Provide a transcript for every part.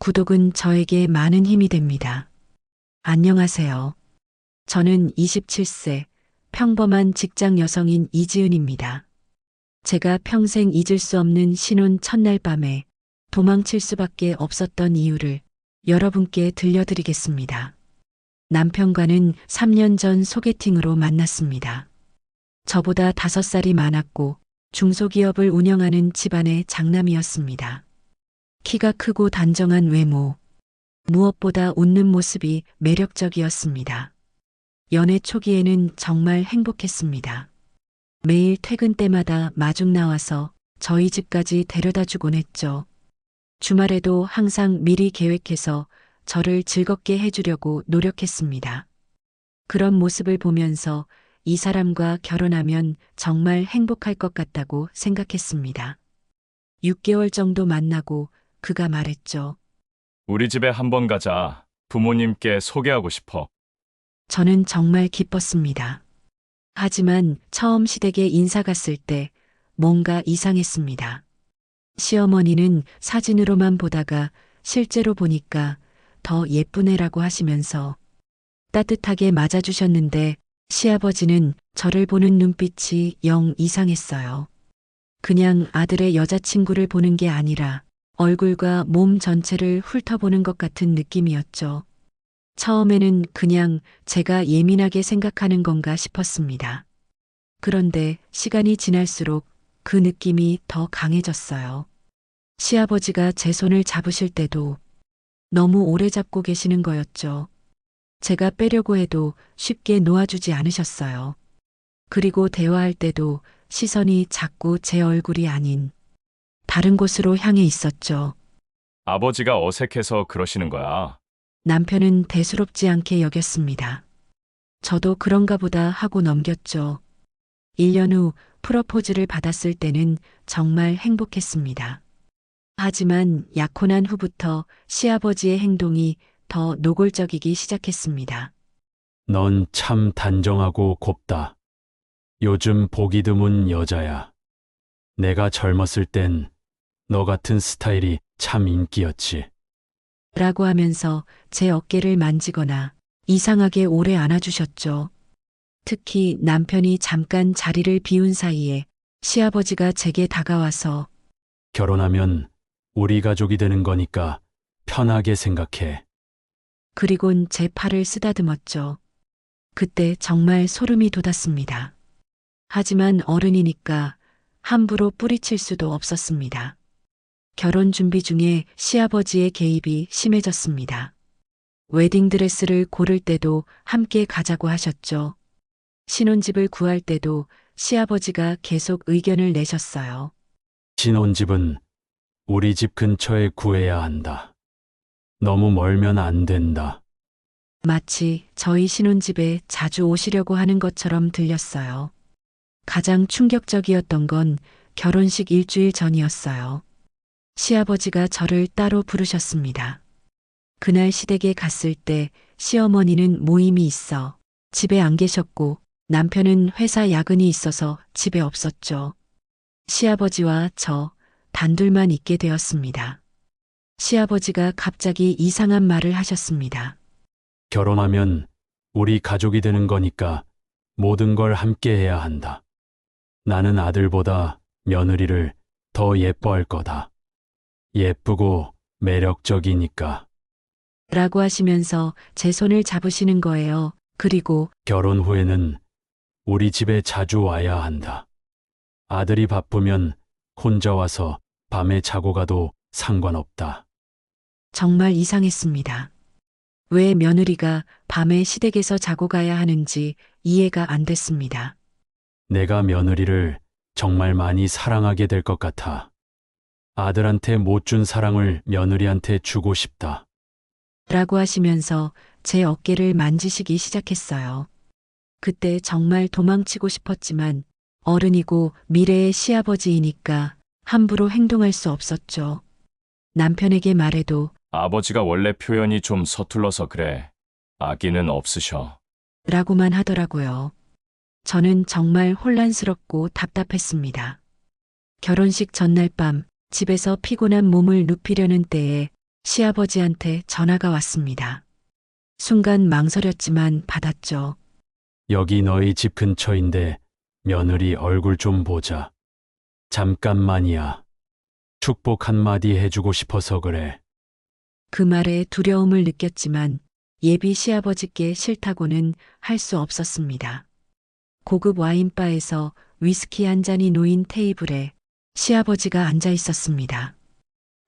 구독은 저에게 많은 힘이 됩니다. 안녕하세요. 저는 27세 평범한 직장 여성인 이지은입니다. 제가 평생 잊을 수 없는 신혼 첫날 밤에 도망칠 수밖에 없었던 이유를 여러분께 들려드리겠습니다. 남편과는 3년 전 소개팅으로 만났습니다. 저보다 5살이 많았고 중소기업을 운영하는 집안의 장남이었습니다. 키가 크고 단정한 외모, 무엇보다 웃는 모습이 매력적이었습니다. 연애 초기에는 정말 행복했습니다. 매일 퇴근 때마다 마중 나와서 저희 집까지 데려다 주곤 했죠. 주말에도 항상 미리 계획해서 저를 즐겁게 해주려고 노력했습니다. 그런 모습을 보면서 이 사람과 결혼하면 정말 행복할 것 같다고 생각했습니다. 6개월 정도 만나고 그가 말했죠. 우리 집에 한번 가자. 부모님께 소개하고 싶어. 저는 정말 기뻤습니다. 하지만 처음 시댁에 인사 갔을 때 뭔가 이상했습니다. 시어머니는 사진으로만 보다가 실제로 보니까 더 예쁜 애라고 하시면서 따뜻하게 맞아주셨는데 시아버지는 저를 보는 눈빛이 영 이상했어요. 그냥 아들의 여자친구를 보는 게 아니라 얼굴과 몸 전체를 훑어보는 것 같은 느낌이었죠. 처음에는 그냥 제가 예민하게 생각하는 건가 싶었습니다. 그런데 시간이 지날수록 그 느낌이 더 강해졌어요. 시아버지가 제 손을 잡으실 때도 너무 오래 잡고 계시는 거였죠. 제가 빼려고 해도 쉽게 놓아주지 않으셨어요. 그리고 대화할 때도 시선이 자꾸 제 얼굴이 아닌 다른 곳으로 향해 있었죠. 아버지가 어색해서 그러시는 거야. 남편은 대수롭지 않게 여겼습니다. 저도 그런가 보다 하고 넘겼죠. 1년 후 프러포즈를 받았을 때는 정말 행복했습니다. 하지만 약혼한 후부터 시아버지의 행동이 더 노골적이기 시작했습니다. 넌 참 단정하고 곱다. 요즘 보기 드문 여자야. 내가 젊었을 땐 너 같은 스타일이 참 인기였지. 라고 하면서 제 어깨를 만지거나 이상하게 오래 안아주셨죠. 특히 남편이 잠깐 자리를 비운 사이에 시아버지가 제게 다가와서 결혼하면 우리 가족이 되는 거니까 편하게 생각해. 그리곤 제 팔을 쓰다듬었죠. 그때 정말 소름이 돋았습니다. 하지만 어른이니까 함부로 뿌리칠 수도 없었습니다. 결혼 준비 중에 시아버지의 개입이 심해졌습니다. 웨딩드레스를 고를 때도 함께 가자고 하셨죠. 신혼집을 구할 때도 시아버지가 계속 의견을 내셨어요. 신혼집은 우리 집 근처에 구해야 한다. 너무 멀면 안 된다. 마치 저희 신혼집에 자주 오시려고 하는 것처럼 들렸어요. 가장 충격적이었던 건 결혼식 일주일 전이었어요. 시아버지가 저를 따로 부르셨습니다. 그날 시댁에 갔을 때 시어머니는 모임이 있어 집에 안 계셨고 남편은 회사 야근이 있어서 집에 없었죠. 시아버지와 저 단둘만 있게 되었습니다. 시아버지가 갑자기 이상한 말을 하셨습니다. 결혼하면 우리 가족이 되는 거니까 모든 걸 함께 해야 한다. 나는 아들보다 며느리를 더 예뻐할 거다. 예쁘고 매력적이니까 라고 하시면서 제 손을 잡으시는 거예요. 그리고 결혼 후에는 우리 집에 자주 와야 한다. 아들이 바쁘면 혼자 와서 밤에 자고 가도 상관없다. 정말 이상했습니다. 왜 며느리가 밤에 시댁에서 자고 가야 하는지 이해가 안 됐습니다. 내가 며느리를 정말 많이 사랑하게 될 것 같아. 아들한테 못 준 사랑을 며느리한테 주고 싶다. 라고 하시면서 제 어깨를 만지시기 시작했어요. 그때 정말 도망치고 싶었지만 어른이고 미래의 시아버지이니까 함부로 행동할 수 없었죠. 남편에게 말해도 아버지가 원래 표현이 좀 서툴러서 그래. 아기는 없으셔. 라고만 하더라고요. 저는 정말 혼란스럽고 답답했습니다. 결혼식 전날 밤 집에서 피곤한 몸을 눕히려는 때에 시아버지한테 전화가 왔습니다. 순간 망설였지만 받았죠. 여기 너희 집 근처인데 며느리 얼굴 좀 보자. 잠깐만이야. 축복 한마디 해주고 싶어서 그래. 그 말에 두려움을 느꼈지만 예비 시아버지께 싫다고는 할 수 없었습니다. 고급 와인바에서 위스키 한 잔이 놓인 테이블에 시아버지가 앉아 있었습니다.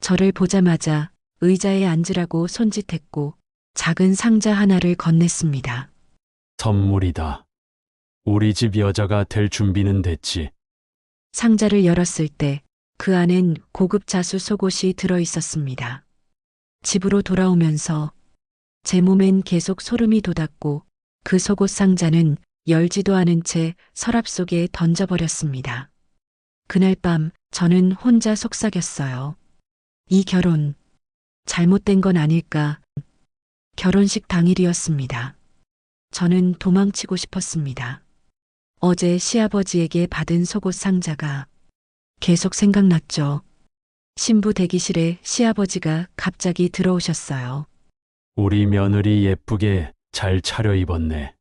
저를 보자마자 의자에 앉으라고 손짓했고 작은 상자 하나를 건넸습니다. 선물이다. 우리 집 여자가 될 준비는 됐지. 상자를 열었을 때 그 안엔 고급 자수 속옷이 들어 있었습니다. 집으로 돌아오면서 제 몸엔 계속 소름이 돋았고 그 속옷 상자는 열지도 않은 채 서랍 속에 던져버렸습니다. 그날 밤 저는 혼자 속삭였어요. 이 결혼 잘못된 건 아닐까. 결혼식 당일이었습니다. 저는 도망치고 싶었습니다. 어제 시아버지에게 받은 속옷 상자가 계속 생각났죠. 신부 대기실에 시아버지가 갑자기 들어오셨어요. 우리 며느리 예쁘게 잘 차려입었네.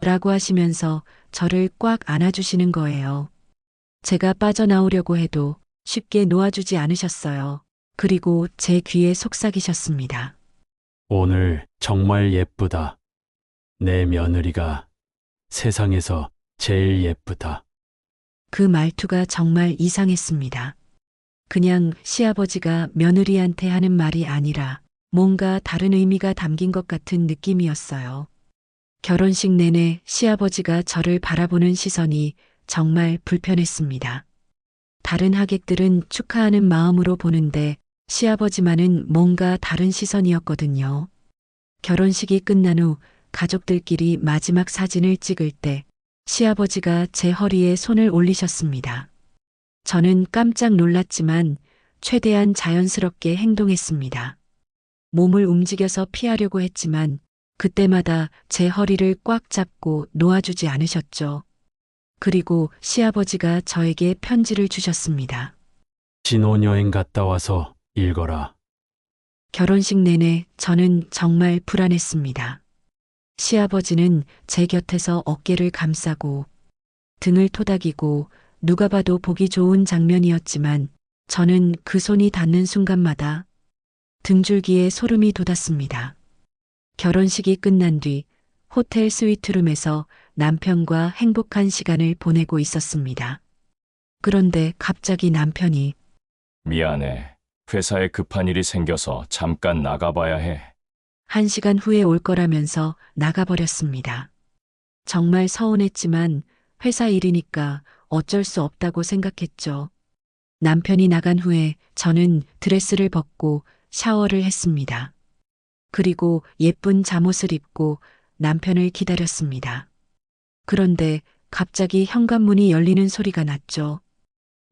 라고 하시면서 저를 꽉 안아주시는 거예요. 제가 빠져나오려고 해도 쉽게 놓아주지 않으셨어요. 그리고 제 귀에 속삭이셨습니다. 오늘 정말 예쁘다. 내 며느리가 세상에서 제일 예쁘다. 그 말투가 정말 이상했습니다. 그냥 시아버지가 며느리한테 하는 말이 아니라 뭔가 다른 의미가 담긴 것 같은 느낌이었어요. 결혼식 내내 시아버지가 저를 바라보는 시선이 정말 불편했습니다. 다른 하객들은 축하하는 마음으로 보는데 시아버지만은 뭔가 다른 시선이었거든요. 결혼식이 끝난 후 가족들끼리 마지막 사진을 찍을 때 시아버지가 제 허리에 손을 올리셨습니다. 저는 깜짝 놀랐지만 최대한 자연스럽게 행동했습니다. 몸을 움직여서 피하려고 했지만 그때마다 제 허리를 꽉 잡고 놓아주지 않으셨죠. 그리고 시아버지가 저에게 편지를 주셨습니다. 신혼여행 갔다 와서 읽어라. 결혼식 내내 저는 정말 불안했습니다. 시아버지는 제 곁에서 어깨를 감싸고 등을 토닥이고 누가 봐도 보기 좋은 장면이었지만 저는 그 손이 닿는 순간마다 등줄기에 소름이 돋았습니다. 결혼식이 끝난 뒤 호텔 스위트룸에서 남편과 행복한 시간을 보내고 있었습니다. 그런데 갑자기 남편이 미안해. 회사에 급한 일이 생겨서 잠깐 나가봐야 해. 한 시간 후에 올 거라면서 나가버렸습니다. 정말 서운했지만 회사 일이니까 어쩔 수 없다고 생각했죠. 남편이 나간 후에 저는 드레스를 벗고 샤워를 했습니다. 그리고 예쁜 잠옷을 입고 남편을 기다렸습니다. 그런데 갑자기 현관문이 열리는 소리가 났죠.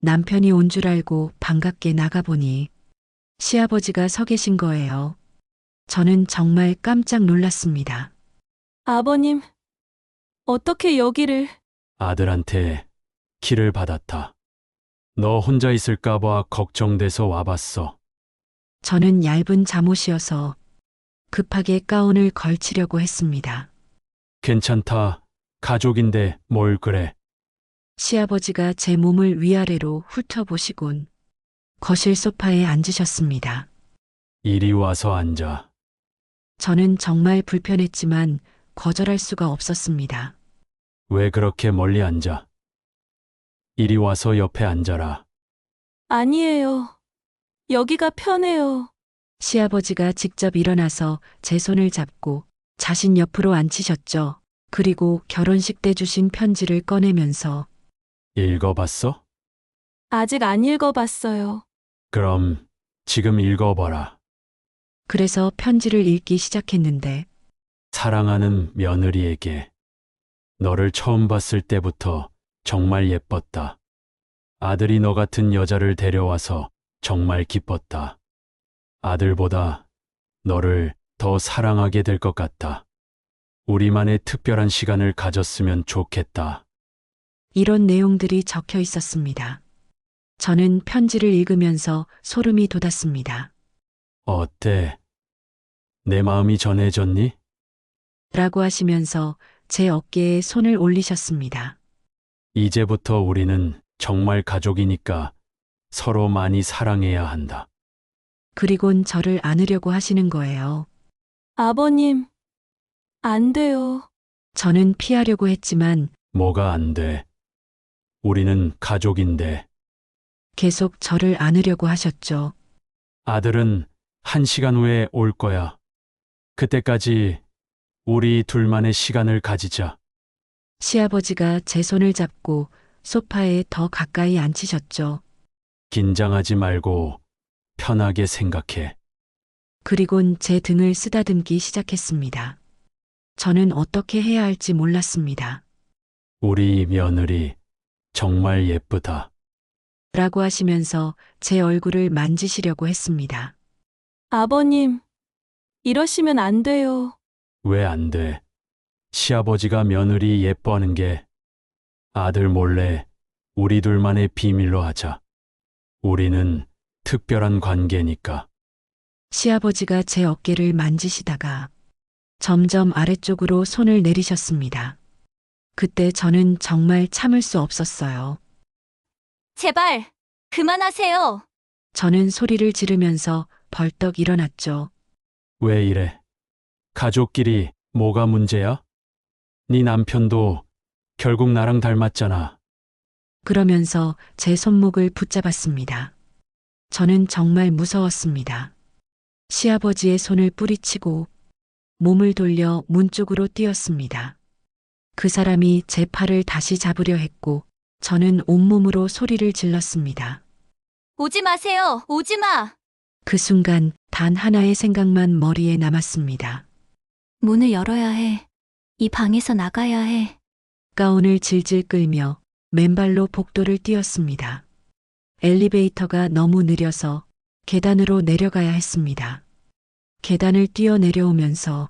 남편이 온 줄 알고 반갑게 나가보니 시아버지가 서 계신 거예요. 저는 정말 깜짝 놀랐습니다. 아버님, 어떻게 여기를... 아들한테 키를 받았다. 너 혼자 있을까봐 걱정돼서 와봤어. 저는 얇은 잠옷이어서 급하게 가운을 걸치려고 했습니다. 괜찮다. 가족인데 뭘 그래. 시아버지가 제 몸을 위아래로 훑어보시곤 거실 소파에 앉으셨습니다. 이리 와서 앉아. 저는 정말 불편했지만 거절할 수가 없었습니다. 왜 그렇게 멀리 앉아? 이리 와서 옆에 앉아라. 아니에요. 여기가 편해요. 시아버지가 직접 일어나서 제 손을 잡고 자신 옆으로 앉히셨죠. 그리고 결혼식 때 주신 편지를 꺼내면서 읽어봤어? 아직 안 읽어봤어요. 그럼 지금 읽어봐라. 그래서 편지를 읽기 시작했는데 사랑하는 며느리에게 너를 처음 봤을 때부터 정말 예뻤다. 아들이 너 같은 여자를 데려와서 정말 기뻤다. 아들보다 너를 더 사랑하게 될 것 같다. 우리만의 특별한 시간을 가졌으면 좋겠다. 이런 내용들이 적혀 있었습니다. 저는 편지를 읽으면서 소름이 돋았습니다. 어때? 내 마음이 전해졌니? 라고 하시면서 제 어깨에 손을 올리셨습니다. 이제부터 우리는 정말 가족이니까 서로 많이 사랑해야 한다. 그리곤 저를 안으려고 하시는 거예요. 아버님, 안 돼요. 저는 피하려고 했지만 뭐가 안 돼? 우리는 가족인데 계속 저를 안으려고 하셨죠. 아들은 한 시간 후에 올 거야. 그때까지 우리 둘만의 시간을 가지자. 시아버지가 제 손을 잡고 소파에 더 가까이 앉히셨죠. 긴장하지 말고 편하게 생각해. 그리곤 제 등을 쓰다듬기 시작했습니다. 저는 어떻게 해야 할지 몰랐습니다. 우리 며느리 정말 예쁘다. 라고 하시면서 제 얼굴을 만지시려고 했습니다. 아버님, 이러시면 안 돼요. 왜 안 돼? 시아버지가 며느리 예뻐하는 게 아들 몰래 우리 둘만의 비밀로 하자. 우리는 특별한 관계니까. 시아버지가 제 어깨를 만지시다가 점점 아래쪽으로 손을 내리셨습니다. 그때 저는 정말 참을 수 없었어요. 제발, 그만하세요. 저는 소리를 지르면서 벌떡 일어났죠. 왜 이래? 가족끼리 뭐가 문제야? 네 남편도 결국 나랑 닮았잖아. 그러면서 제 손목을 붙잡았습니다. 저는 정말 무서웠습니다. 시아버지의 손을 뿌리치고 몸을 돌려 문 쪽으로 뛰었습니다. 그 사람이 제 팔을 다시 잡으려 했고 저는 온몸으로 소리를 질렀습니다. 오지 마세요. 오지 마. 그 순간 단 하나의 생각만 머리에 남았습니다. 문을 열어야 해. 이 방에서 나가야 해. 가운을 질질 끌며 맨발로 복도를 뛰었습니다. 엘리베이터가 너무 느려서 계단으로 내려가야 했습니다. 계단을 뛰어 내려오면서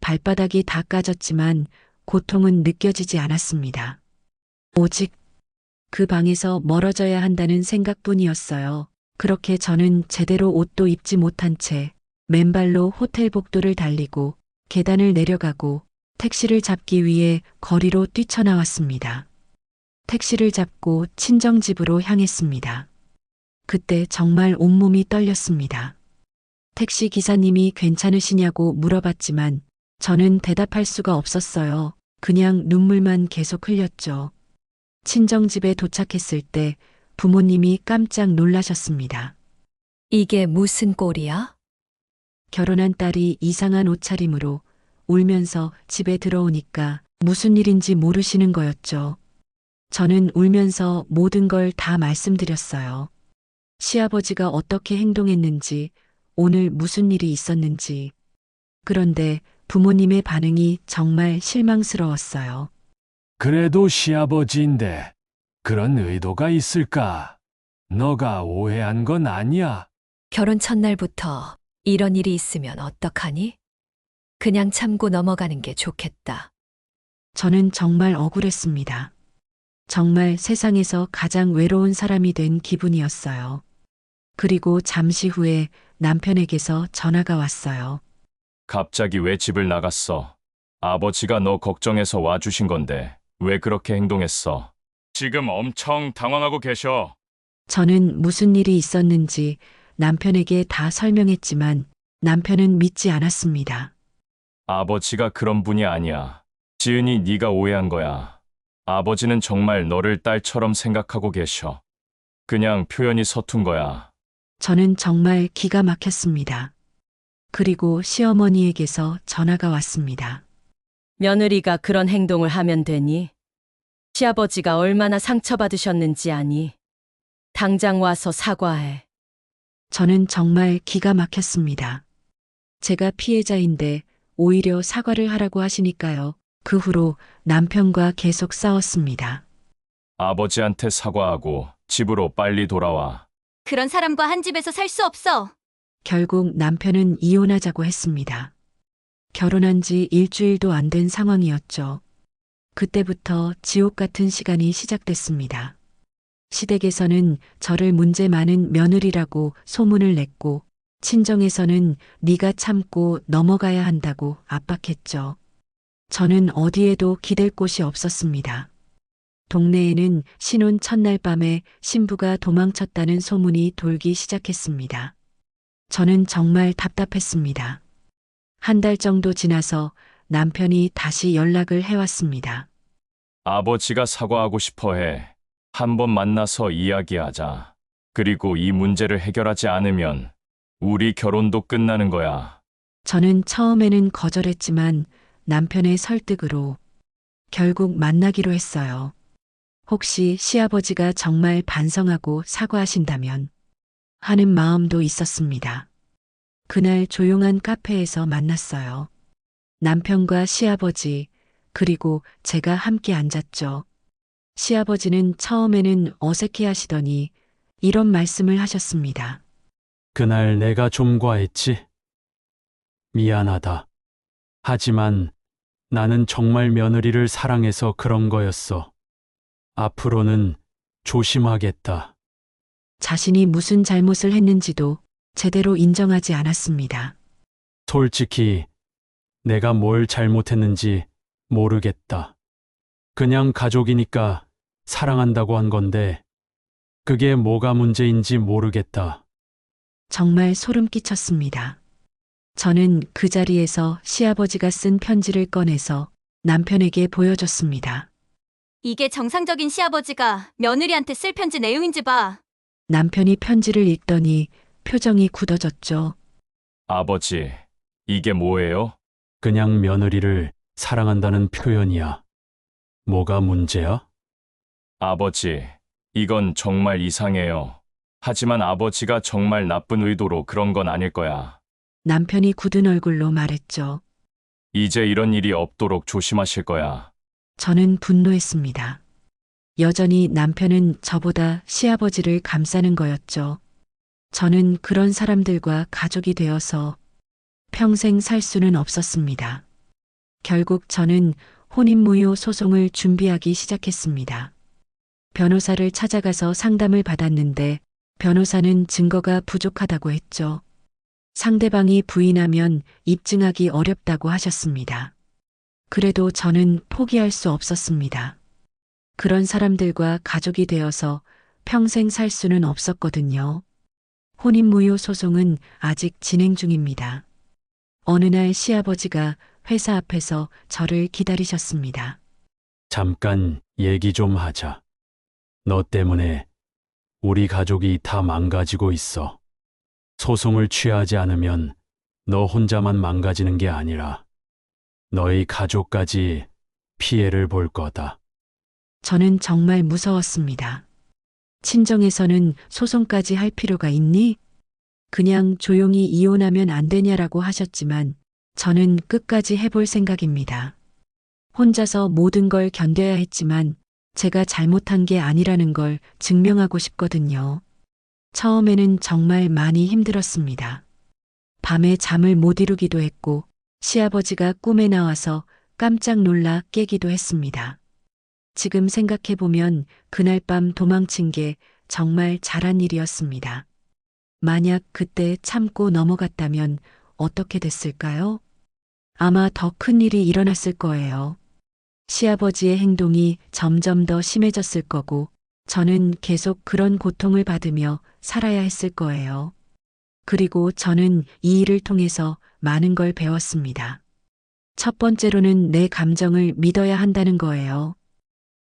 발바닥이 다 까졌지만 고통은 느껴지지 않았습니다. 오직 그 방에서 멀어져야 한다는 생각뿐이었어요. 그렇게 저는 제대로 옷도 입지 못한 채 맨발로 호텔 복도를 달리고 계단을 내려가고 택시를 잡기 위해 거리로 뛰쳐나왔습니다. 택시를 잡고 친정집으로 향했습니다. 그때 정말 온몸이 떨렸습니다. 택시 기사님이 괜찮으시냐고 물어봤지만 저는 대답할 수가 없었어요. 그냥 눈물만 계속 흘렸죠. 친정집에 도착했을 때 부모님이 깜짝 놀라셨습니다. 이게 무슨 꼴이야? 결혼한 딸이 이상한 옷차림으로 울면서 집에 들어오니까 무슨 일인지 모르시는 거였죠. 저는 울면서 모든 걸 다 말씀드렸어요. 시아버지가 어떻게 행동했는지, 오늘 무슨 일이 있었는지. 그런데 부모님의 반응이 정말 실망스러웠어요. 그래도 시아버지인데 그런 의도가 있을까? 너가 오해한 건 아니야. 결혼 첫날부터 이런 일이 있으면 어떡하니? 그냥 참고 넘어가는 게 좋겠다. 저는 정말 억울했습니다. 정말 세상에서 가장 외로운 사람이 된 기분이었어요. 그리고 잠시 후에 남편에게서 전화가 왔어요. 갑자기 왜 집을 나갔어? 아버지가 너 걱정해서 와주신 건데 왜 그렇게 행동했어? 지금 엄청 당황하고 계셔. 저는 무슨 일이 있었는지 남편에게 다 설명했지만 남편은 믿지 않았습니다. 아버지가 그런 분이 아니야. 지은이 네가 오해한 거야. 아버지는 정말 너를 딸처럼 생각하고 계셔. 그냥 표현이 서툰 거야. 저는 정말 기가 막혔습니다. 그리고 시어머니에게서 전화가 왔습니다. 며느리가 그런 행동을 하면 되니? 시아버지가 얼마나 상처받으셨는지 아니? 당장 와서 사과해. 저는 정말 기가 막혔습니다. 제가 피해자인데 오히려 사과를 하라고 하시니까요. 그 후로 남편과 계속 싸웠습니다. 아버지한테 사과하고 집으로 빨리 돌아와. 그런 사람과 한 집에서 살 수 없어. 결국 남편은 이혼하자고 했습니다. 결혼한 지 일주일도 안 된 상황이었죠. 그때부터 지옥 같은 시간이 시작됐습니다. 시댁에서는 저를 문제 많은 며느리라고 소문을 냈고 친정에서는 네가 참고 넘어가야 한다고 압박했죠. 저는 어디에도 기댈 곳이 없었습니다. 동네에는 신혼 첫날 밤에 신부가 도망쳤다는 소문이 돌기 시작했습니다. 저는 정말 답답했습니다. 한 달 정도 지나서 남편이 다시 연락을 해왔습니다. 아버지가 사과하고 싶어 해. 한번 만나서 이야기하자. 그리고 이 문제를 해결하지 않으면 우리 결혼도 끝나는 거야. 저는 처음에는 거절했지만 남편의 설득으로 결국 만나기로 했어요. 혹시 시아버지가 정말 반성하고 사과하신다면 하는 마음도 있었습니다. 그날 조용한 카페에서 만났어요. 남편과 시아버지, 그리고 제가 함께 앉았죠. 시아버지는 처음에는 어색해 하시더니 이런 말씀을 하셨습니다. 그날 내가 좀 과했지? 미안하다. 하지만 나는 정말 며느리를 사랑해서 그런 거였어. 앞으로는 조심하겠다. 자신이 무슨 잘못을 했는지도 제대로 인정하지 않았습니다. 솔직히 내가 뭘 잘못했는지 모르겠다. 그냥 가족이니까 사랑한다고 한 건데 그게 뭐가 문제인지 모르겠다. 정말 소름 끼쳤습니다. 저는 그 자리에서 시아버지가 쓴 편지를 꺼내서 남편에게 보여줬습니다. 이게 정상적인 시아버지가 며느리한테 쓸 편지 내용인지 봐. 남편이 편지를 읽더니 표정이 굳어졌죠. 아버지, 이게 뭐예요? 그냥 며느리를 사랑한다는 표현이야. 뭐가 문제야? 아버지, 이건 정말 이상해요. 하지만 아버지가 정말 나쁜 의도로 그런 건 아닐 거야. 남편이 굳은 얼굴로 말했죠. 이제 이런 일이 없도록 조심하실 거야. 저는 분노했습니다. 여전히 남편은 저보다 시아버지를 감싸는 거였죠. 저는 그런 사람들과 가족이 되어서 평생 살 수는 없었습니다. 결국 저는 혼인무효 소송을 준비하기 시작했습니다. 변호사를 찾아가서 상담을 받았는데 변호사는 증거가 부족하다고 했죠. 상대방이 부인하면 입증하기 어렵다고 하셨습니다. 그래도 저는 포기할 수 없었습니다. 그런 사람들과 가족이 되어서 평생 살 수는 없었거든요. 혼인무효 소송은 아직 진행 중입니다. 어느 날 시아버지가 회사 앞에서 저를 기다리셨습니다. 잠깐 얘기 좀 하자. 너 때문에 우리 가족이 다 망가지고 있어. 소송을 취하지 않으면 너 혼자만 망가지는 게 아니라 너희 가족까지 피해를 볼 거다. 저는 정말 무서웠습니다. 친정에서는 소송까지 할 필요가 있니? 그냥 조용히 이혼하면 안 되냐라고 하셨지만 저는 끝까지 해볼 생각입니다. 혼자서 모든 걸 견뎌야 했지만 제가 잘못한 게 아니라는 걸 증명하고 싶거든요. 처음에는 정말 많이 힘들었습니다. 밤에 잠을 못 이루기도 했고 시아버지가 꿈에 나와서 깜짝 놀라 깨기도 했습니다. 지금 생각해보면 그날 밤 도망친 게 정말 잘한 일이었습니다. 만약 그때 참고 넘어갔다면 어떻게 됐을까요? 아마 더 큰 일이 일어났을 거예요. 시아버지의 행동이 점점 더 심해졌을 거고, 저는 계속 그런 고통을 받으며 살아야 했을 거예요. 그리고 저는 이 일을 통해서 많은 걸 배웠습니다. 첫 번째로는 내 감정을 믿어야 한다는 거예요.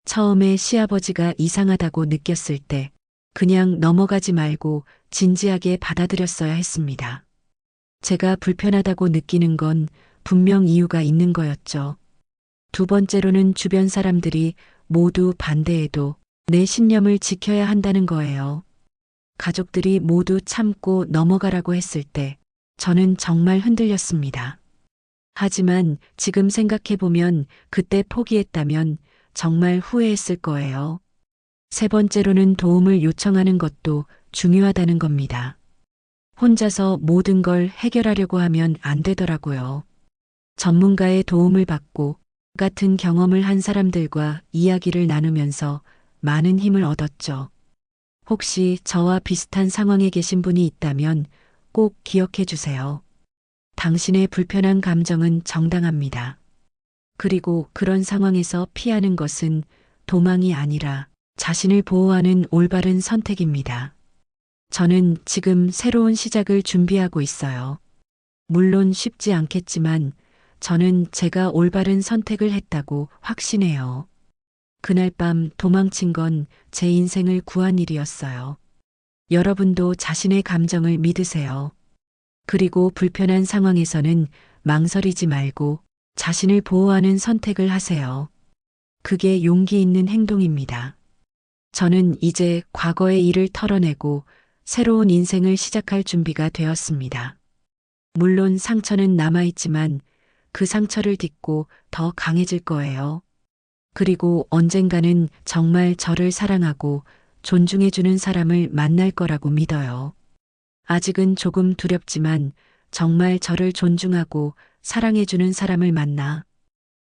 처음에 시아버지가 이상하다고 느꼈을 때 그냥 넘어가지 말고 진지하게 받아들였어야 했습니다. 제가 불편하다고 느끼는 건 분명 이유가 있는 거였죠. 두 번째로는 주변 사람들이 모두 반대해도 내 신념을 지켜야 한다는 거예요. 가족들이 모두 참고 넘어가라고 했을 때 저는 정말 흔들렸습니다. 하지만 지금 생각해보면 그때 포기했다면 정말 후회했을 거예요. 세 번째로는 도움을 요청하는 것도 중요하다는 겁니다. 혼자서 모든 걸 해결하려고 하면 안 되더라고요. 전문가의 도움을 받고 같은 경험을 한 사람들과 이야기를 나누면서 많은 힘을 얻었죠. 혹시 저와 비슷한 상황에 계신 분이 있다면 꼭 기억해 주세요. 당신의 불편한 감정은 정당합니다. 그리고 그런 상황에서 피하는 것은 도망이 아니라 자신을 보호하는 올바른 선택입니다. 저는 지금 새로운 시작을 준비하고 있어요. 물론 쉽지 않겠지만 저는 제가 올바른 선택을 했다고 확신해요. 그날 밤 도망친 건 제 인생을 구한 일이었어요. 여러분도 자신의 감정을 믿으세요. 그리고 불편한 상황에서는 망설이지 말고 자신을 보호하는 선택을 하세요. 그게 용기 있는 행동입니다. 저는 이제 과거의 일을 털어내고 새로운 인생을 시작할 준비가 되었습니다. 물론 상처는 남아있지만 그 상처를 딛고 더 강해질 거예요. 그리고 언젠가는 정말 저를 사랑하고 존중해주는 사람을 만날 거라고 믿어요. 아직은 조금 두렵지만 정말 저를 존중하고 사랑해주는 사람을 만나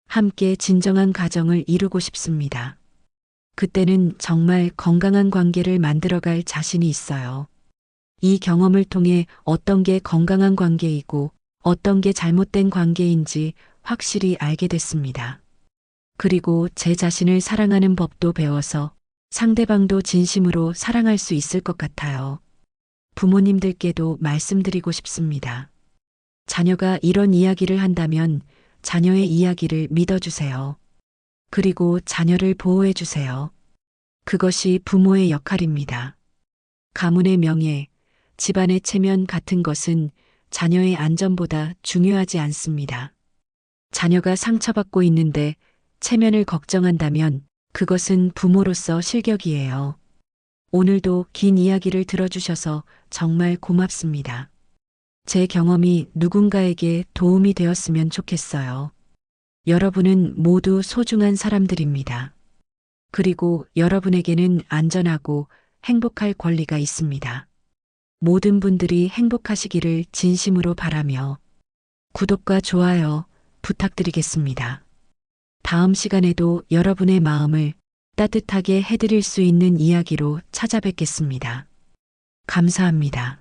함께 진정한 가정을 이루고 싶습니다. 그때는 정말 건강한 관계를 만들어갈 자신이 있어요. 이 경험을 통해 어떤 게 건강한 관계이고 어떤 게 잘못된 관계인지 확실히 알게 됐습니다. 그리고 제 자신을 사랑하는 법도 배워서 상대방도 진심으로 사랑할 수 있을 것 같아요. 부모님들께도 말씀드리고 싶습니다. 자녀가 이런 이야기를 한다면 자녀의 이야기를 믿어주세요. 그리고 자녀를 보호해주세요. 그것이 부모의 역할입니다. 가문의 명예, 집안의 체면 같은 것은 자녀의 안전보다 중요하지 않습니다. 자녀가 상처받고 있는데 체면을 걱정한다면 그것은 부모로서 실격이에요. 오늘도 긴 이야기를 들어주셔서 정말 고맙습니다. 제 경험이 누군가에게 도움이 되었으면 좋겠어요. 여러분은 모두 소중한 사람들입니다. 그리고 여러분에게는 안전하고 행복할 권리가 있습니다. 모든 분들이 행복하시기를 진심으로 바라며 구독과 좋아요 부탁드리겠습니다. 다음 시간에도 여러분의 마음을 따뜻하게 해드릴 수 있는 이야기로 찾아뵙겠습니다. 감사합니다.